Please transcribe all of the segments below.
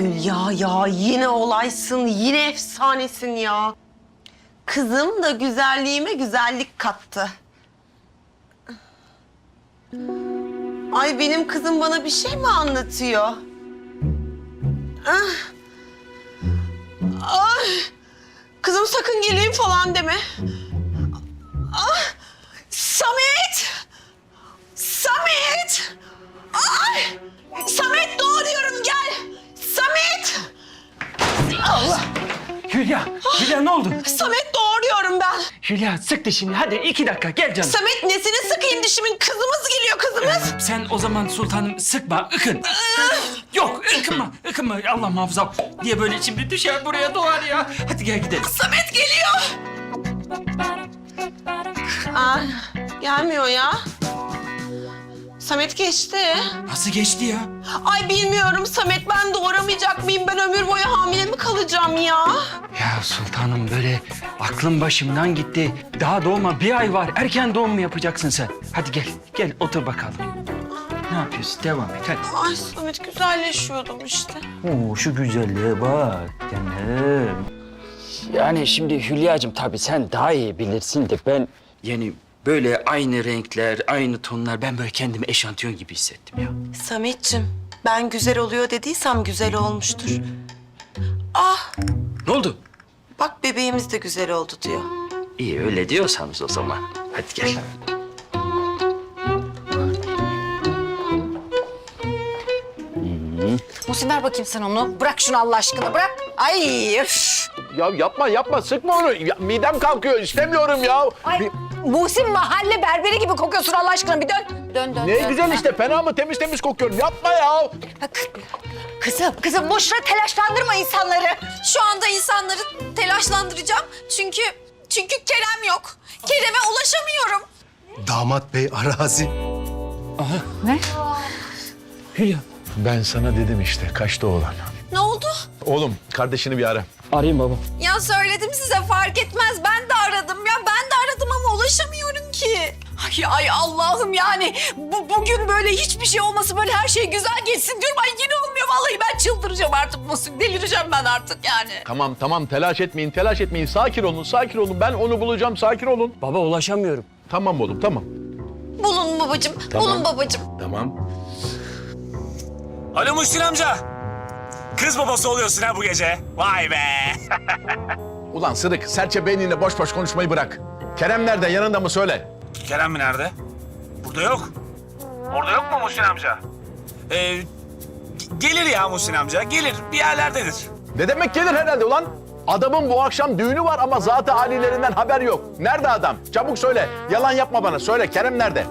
Hülya ya yine olaysın, yine efsanesin ya. Kızım da güzelliğime güzellik kattı. Ay benim kızım bana bir şey mi anlatıyor? Ah. Ay. Kızım sakın geleyim falan deme. Hülya, Hülya ne oldu? Samet doğruyorum ben. Hülya sık dişini hadi iki dakika gel canım. Samet nesini sıkayım dişimin kızımız geliyor kızımız. Sen o zaman sultanım sıkma, ıkın. Yok, ıkınma, ıkınma. Allah muhafaza diye böyle şimdi düşer buraya doğar ya. Hadi gel gidelim. Samet geliyor. Aa, gelmiyor ya. Samet geçti. Nasıl geçti ya? Ay bilmiyorum Samet ben doğuramayacak mıyım? Ben ömür boyu kalacağım ya? Ya sultanım böyle aklım başımdan gitti. Daha doğma bir ay var. Erken doğum mu yapacaksın sen? Hadi gel, gel otur bakalım. Ne yapıyorsun? Devam et hadi. Ay Samet güzelleşiyordum işte. Oo, şu güzelliğe bak canım. Yani şimdi Hülya'cığım tabii sen daha iyi bilirsin de ben... Yani böyle aynı renkler, aynı tonlar ben böyle kendimi eşantiyon gibi hissettim ya. Sametçim ben güzel oluyor dediysem güzel olmuştur. Bebeğimiz de güzel oldu diyor. İyi öyle diyorsanız o zaman. Hadi gel. Muhsin ver bakayım sen onu. Bırak şunu Allah aşkına bırak. Ay üf. Ya yapma yapma sıkma onu. Ya, midem kalkıyor istemiyorum ya. Ay Bir- Muhsin mahalle berberi gibi kokuyorsun Allah aşkına bir dön. Dön dön. ne dön. güzel işte fena mı temiz temiz kokuyorum. Yapma ya. Bak, kızım kızım boşuna telaşlandırma insanları. Şu anda insanları telaşlandıracağım. Çünkü çünkü Kerem yok. Kerem'e ulaşamıyorum. Damat bey arazi. Hülya. Ben sana dedim işte kaçtı oğlan. Ne oldu? Oğlum kardeşini bir ara. Arayayım baba. Ya söyledim size fark etmez. Ben de aradım ya. Ben de aradım ama ulaşamıyorum ki. Ay, ay Allah'ım yani bu, bugün böyle hiçbir şey olması böyle her şey güzel geçsin diyorum. Ay yine olmuyor vallahi ben çıldıracağım artık Muhsin. Delireceğim ben artık yani. Tamam tamam telaş etmeyin telaş etmeyin. Sakin olun sakin olun. Ben onu bulacağım sakin olun. Baba ulaşamıyorum. Tamam oğlum tamam. Bulun babacığım. Bulun babacığım. Tamam. Alo Muhsin amca. Kız babası oluyorsun ha bu gece. Vay be. Ulan Sırık serçe beynine boş boş konuşmayı bırak. Kerem nerede yanında mı söyle. Kerem mi nerede? Burada yok. Orada yok mu Muhsin amca? Ee, ge- gelir ya Muhsin amca. Gelir. Bir yerlerdedir. Ne demek gelir herhalde ulan? Adamın bu akşam düğünü var ama zatı halilerinden haber yok. Nerede adam? Çabuk söyle. Yalan yapma bana. Söyle Kerem nerede?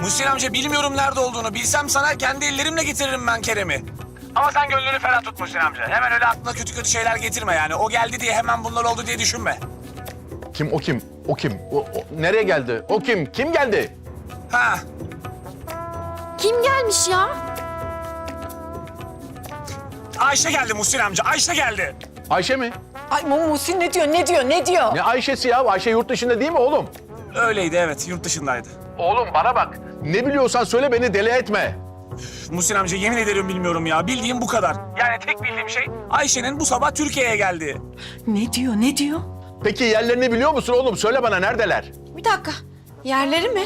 Muhsin amca bilmiyorum nerede olduğunu. Bilsem sana kendi ellerimle getiririm ben Kerem'i. Ama sen gönlünü ferah tut Muhsin amca. Hemen öyle aklına kötü kötü şeyler getirme yani. O geldi diye hemen bunlar oldu diye düşünme. Kim o kim? O kim? O, o- nereye geldi? O kim? Kim geldi? Ha. Kim gelmiş ya? Ayşe geldi Muhsin amca. Ayşe geldi. Ayşe mi? Ay Muhsin ne diyor ne diyor ne diyor? Ne Ayşe'si ya? Ayşe yurt dışında değil mi oğlum? Öyleydi evet. Yurt dışındaydı. Oğlum bana bak. Ne biliyorsan söyle beni deli etme. Muhsin amca yemin ederim bilmiyorum ya. Bildiğim bu kadar. Yani tek bildiğim şey Ayşe'nin bu sabah Türkiye'ye geldi. Ne diyor ne diyor? Peki yerlerini biliyor musun oğlum? Söyle bana neredeler? Bir dakika. Yerleri mi?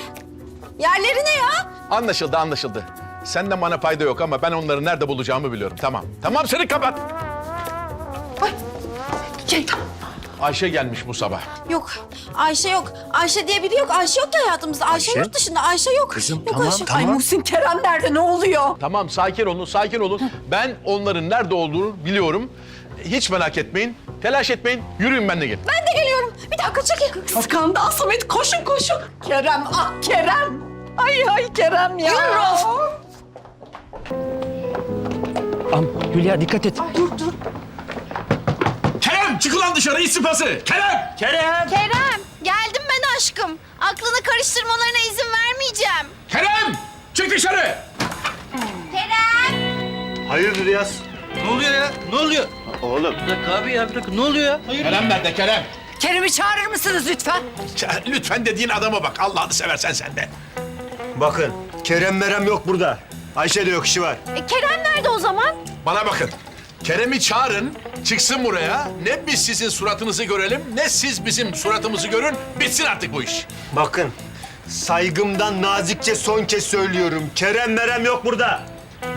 Yerleri ne ya? Anlaşıldı anlaşıldı. Senden bana fayda yok ama ben onları nerede bulacağımı biliyorum. Tamam. Tamam seni kapat. Gel. Ayşe gelmiş bu sabah. Yok. Ayşe yok. Ayşe diye biri yok. Ayşe yok ki hayatımızda. Ayşe, Ayşe? yurt dışında. Ayşe yok. Kızım, yok tamam, Ayşe. tamam. Ay Muhsin Kerem nerede ne oluyor? Tamam sakin olun sakin olun. Ben onların nerede olduğunu biliyorum. Hiç merak etmeyin. Telaş etmeyin. Yürüyün benimle gelin. Ben de geliyorum. Bir dakika çekil. Skandal Samet koşun koşun. Kerem ah Kerem. Ay ay Kerem ya. Am, Hülya dikkat et. Kerem çık ulan dışarı iç sıpası. Kerem. Kerem. Kerem. Geldim ben aşkım. Aklını karıştırmalarına izin vermeyeceğim. Kerem çık dışarı. Kerem. Hayırdır Yaz? Ne oluyor ya? Ne oluyor? Oğlum. Bir dakika abi ya bir dakika ne oluyor ya? Hayır. Kerem nerede Kerem? Kerem'i çağırır mısınız lütfen? Lütfen dediğin adama bak. Allah'ını seversen sen de. Bakın Kerem Merem yok burada. Ayşe de yok işi var. E, Kerem nerede o zaman? Bana bakın. Kerem'i çağırın, çıksın buraya. Ne biz sizin suratınızı görelim, ne siz bizim suratımızı görün. Bitsin artık bu iş. Bakın saygımdan nazikçe son kez söylüyorum. Kerem merem yok burada.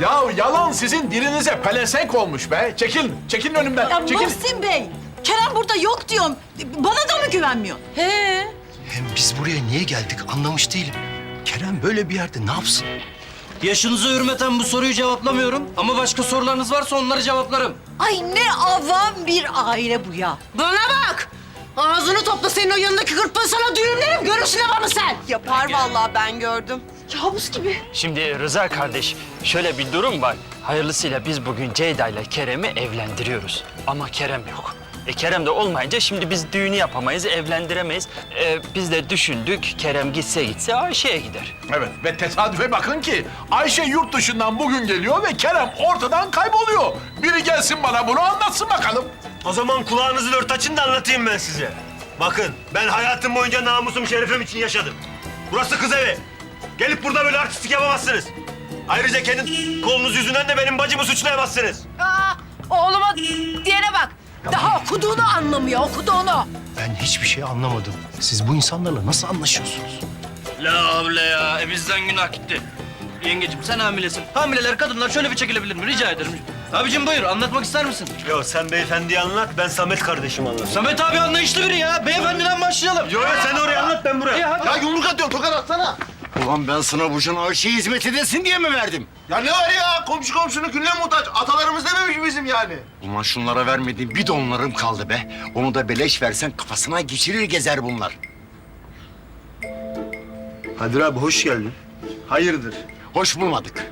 Ya yalan sizin dilinize pelesenk olmuş be. Çekil, çekilin önümden. Ya Çekil. Muhsin Bey, Kerem burada yok diyorum. Bana da mı güvenmiyorsun? He. Hem biz buraya niye geldik anlamış değilim. Kerem böyle bir yerde ne yapsın? Yaşınıza hürmeten bu soruyu cevaplamıyorum. Ama başka sorularınız varsa onları cevaplarım. Ay ne avam bir aile bu ya. Bana bak! Ağzını topla senin o yanındaki kırpın sana düğümlerim. Yapar vallahi ben gördüm. Kabus gibi. Şimdi Rıza kardeş şöyle bir durum var. Hayırlısıyla biz bugün Ceyda ile Kerem'i evlendiriyoruz. Ama Kerem yok. E Kerem de olmayınca şimdi biz düğünü yapamayız, evlendiremeyiz. E, biz de düşündük Kerem gitse gitse Ayşe'ye gider. Evet ve tesadüfe bakın ki Ayşe yurt dışından bugün geliyor ve Kerem ortadan kayboluyor. Biri gelsin bana bunu anlatsın bakalım. O zaman kulağınızı dört açın da anlatayım ben size. Bakın ben hayatım boyunca namusum şerefim için yaşadım. Burası kız evi. Gelip burada böyle artistlik yapamazsınız. Ayrıca kendi kolunuz yüzünden de benim bacımı suçlayamazsınız. Aa, oğluma diyene bak. Daha okuduğunu anlamıyor, okuduğunu. Ben hiçbir şey anlamadım. Siz bu insanlarla nasıl anlaşıyorsunuz? La havle ya. E bizden günah gitti. Yengecim sen hamilesin. Hamileler kadınlar şöyle bir çekilebilir mi? Rica ederim. Abicim buyur anlatmak ister misin? Yo sen beyefendiyi anlat, ben Samet kardeşim anlatayım. Samet abi anlayışlı biri ya. Beyefendiden başlayalım. Yo yo sen oraya anlat ben buraya. İyi, hadi. Ya yumruk atıyorsun tokat atsana. Ulan ben sana bu can Ayşe'ye hizmet edesin diye mi verdim? Ya ne var ya? Komşu komşunun külüne muhtaç. Atalarımız dememiş bizim yani. Ulan şunlara vermediğim bir donlarım kaldı be. Onu da beleş versen kafasına geçirir gezer bunlar. Kadir abi hoş geldin. Hayırdır? Hoş bulmadık.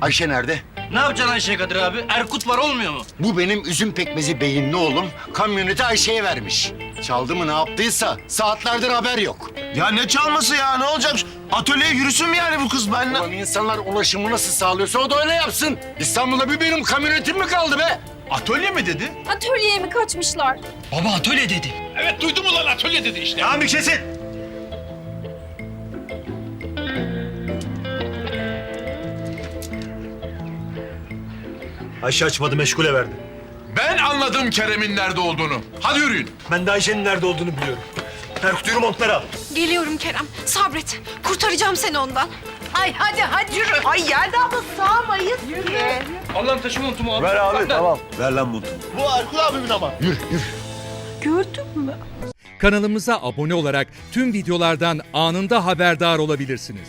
Ayşe nerede? Ne yapacaksın Ayşe Kadir abi? Erkut var olmuyor mu? Bu benim üzüm pekmezi beyinli oğlum kamyoneti Ayşe'ye vermiş. Çaldı mı ne yaptıysa saatlerdir haber yok. Ya ne çalması ya ne olacak? Atölyeye yürüsün mü yani bu kız benimle? Ulan insanlar ulaşımı nasıl sağlıyorsa o da öyle yapsın. İstanbul'da bir benim kamyonetim mi kaldı be? Atölye mi dedi? Atölyeye mi kaçmışlar? Baba atölye dedi. Evet duydum ulan atölye dedi işte. Tamam bir kesin. Ayşe açmadı meşgule verdi. Ben anladım Kerem'in nerede olduğunu. Hadi yürüyün. Ben de Ayşe'nin nerede olduğunu biliyorum. Erkut yürü montları al. Geliyorum Kerem. Sabret. Kurtaracağım seni ondan. Ay hadi hadi yürü. Ay Yelda abla sağmayız ki. Allah'ım taşı montumu abi. Ver abi da- tamam. Ver lan montumu. Bu Erkut abimin ama. Yürü yürü. Kanalımıza abone olarak tüm videolardan anında haberdar olabilirsiniz.